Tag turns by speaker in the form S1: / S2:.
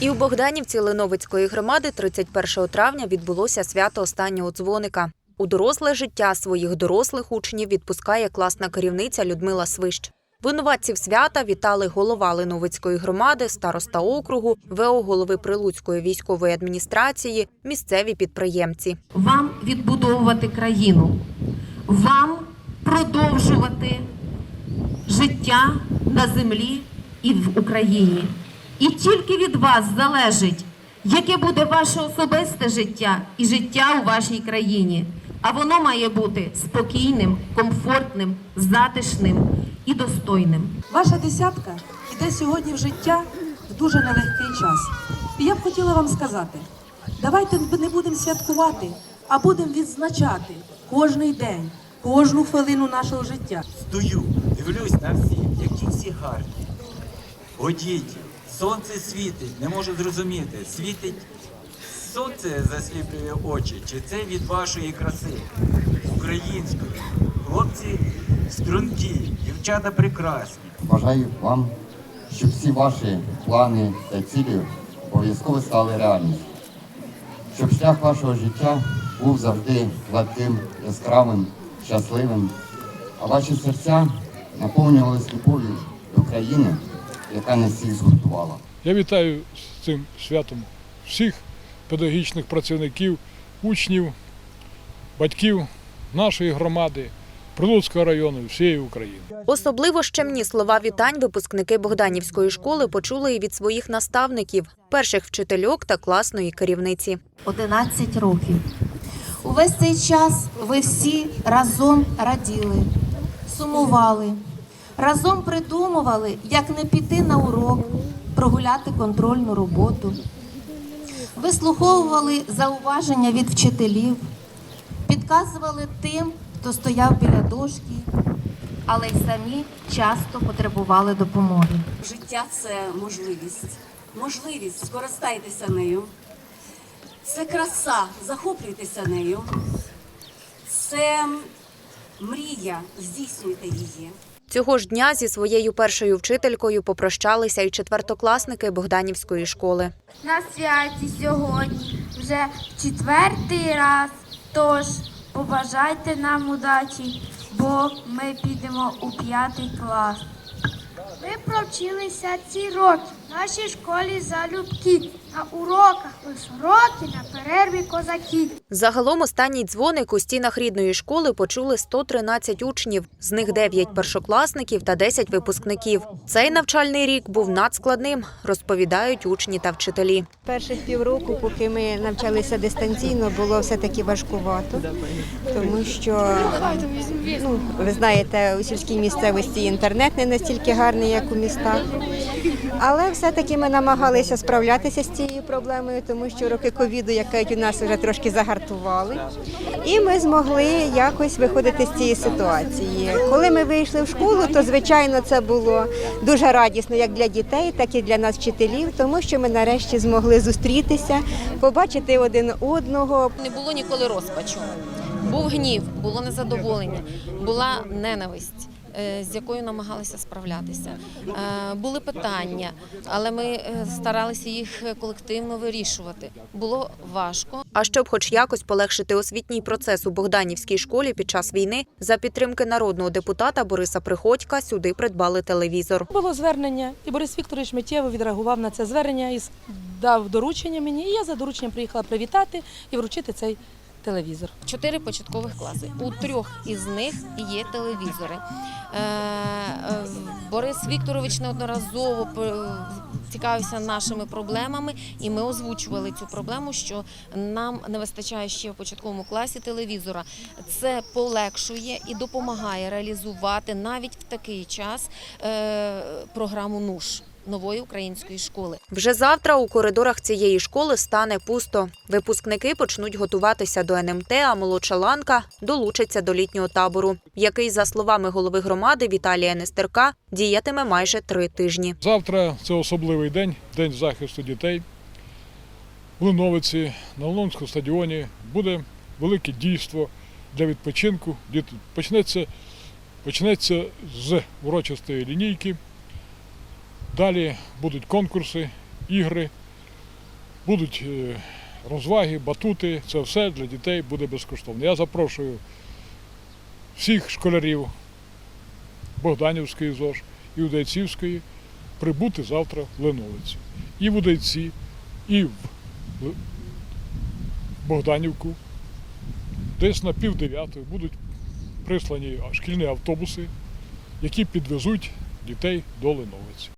S1: І у Богданівці Леновицької громади 31 травня відбулося свято останнього дзвоника. У доросле життя своїх дорослих учнів відпускає класна керівниця Людмила Свищ. Винуватців свята вітали голова Леновицької громади, староста округу, ВО голови Прилуцької військової адміністрації, місцеві підприємці.
S2: вам відбудовувати країну, вам продовжувати життя на землі і в Україні. І тільки від вас залежить, яке буде ваше особисте життя і життя у вашій країні. А воно має бути спокійним, комфортним, затишним і достойним.
S3: Ваша десятка йде сьогодні в життя в дуже нелегкий час. І я б хотіла вам сказати: давайте не будемо святкувати, а будемо відзначати кожний день, кожну хвилину нашого життя.
S4: Стою, дивлюсь на всіх, які всі гарні. Одіті, сонце світить, не можу зрозуміти, світить сонце засліплює очі, чи це від вашої краси української. Хлопці стрункі, дівчата прекрасні.
S5: Бажаю вам, щоб всі ваші плани та цілі обов'язково стали реальністю. Щоб шлях вашого життя був завжди гладким, яскравим, щасливим, а ваші серця наповнювалися любов'ю до країни, яка нас всіх згуртувала.
S6: Я вітаю з цим святом всіх педагогічних працівників, учнів, батьків нашої громади, Прилуцького району всієї України.
S1: Особливо щемні слова вітань випускники Богданівської школи почули і від своїх наставників, перших вчительок та класної керівниці.
S7: 11 років. Увесь цей час ви всі разом раділи, сумували, разом придумували, як не піти на урок, прогуляти контрольну роботу. Вислуховували зауваження від вчителів, підказували тим, хто стояв біля дошки, але й самі часто потребували допомоги.
S8: Життя це можливість. Можливість, скористайтеся нею. Це краса, захоплюйтеся нею. Це мрія, здійснюйте її.
S1: Цього ж дня зі своєю першою вчителькою попрощалися й четвертокласники Богданівської школи.
S9: на святі сьогодні вже четвертий раз. Тож побажайте нам удачі, бо ми підемо у п'ятий клас. Ви провчилися ці роки в нашій школі залюбки. На уроках роки, на перерві козаки.
S1: Загалом останній дзвоник у стінах рідної школи почули 113 учнів, з них 9 першокласників та 10 випускників. Цей навчальний рік був надскладним, розповідають учні та вчителі.
S10: Перших півроку, поки ми навчалися дистанційно, було все-таки важкувато, тому що ну, ви знаєте, у сільській місцевості інтернет не настільки гарний, як у містах. Але все-таки ми намагалися справлятися з цією проблемою, тому що роки ковіду, як кажуть, у нас вже трошки загартували. І ми змогли якось виходити з цієї ситуації. Коли ми вийшли в школу, то звичайно це було дуже радісно як для дітей, так і для нас, вчителів, тому що ми нарешті змогли зустрітися, побачити один одного,
S11: Не було ніколи розпачу. Був гнів, було незадоволення, була ненависть. Е, З якою намагалися справлятися, Е, були питання, але ми е, старалися їх колективно вирішувати. Було важко,
S1: А щоб хоч якось полегшити освітній процес у Богданівській школі під час війни, за підтримки народного депутата Бориса Приходька сюди придбали телевізор.
S3: Було звернення, і Борис Вікторович миттєво відреагував на це звернення і дав доручення мені. І я за дорученням приїхала привітати і вручити цей телевізор.
S11: чотири початкових класи. У трьох із них є телевізори. Е, е, Борис Вікторович неодноразово е, цікавився нашими проблемами, і ми озвучували цю проблему, що нам не вистачає ще в початковому класі телевізора. Це полегшує і допомагає реалізувати навіть в такий час програму НУШ нової української школи.
S1: Вже завтра у коридорах цієї школи стане пусто. Випускники почнуть готуватися до НМТ, а молодша ланка долучиться до літнього табору, який, за словами голови громади Віталія Нестерка, діятиме майже три тижні.
S6: Завтра це особливий день, день захисту дітей. В Леновиці на Лунському стадіоні буде велике дійство для відпочинку. Діти- Почнеться, почнеться з урочистої лінійки. Далі будуть конкурси, ігри, Будуть е, розваги, батути, це все для дітей буде безкоштовно. Я запрошую всіх школярів Богданівської ЗОЖ і Удайцівської прибути завтра в Леновицю. І в Удайці, і в Богданівку. Десь на пів дев'ятої будуть прислані шкільні автобуси, які підвезуть дітей до Леновиці.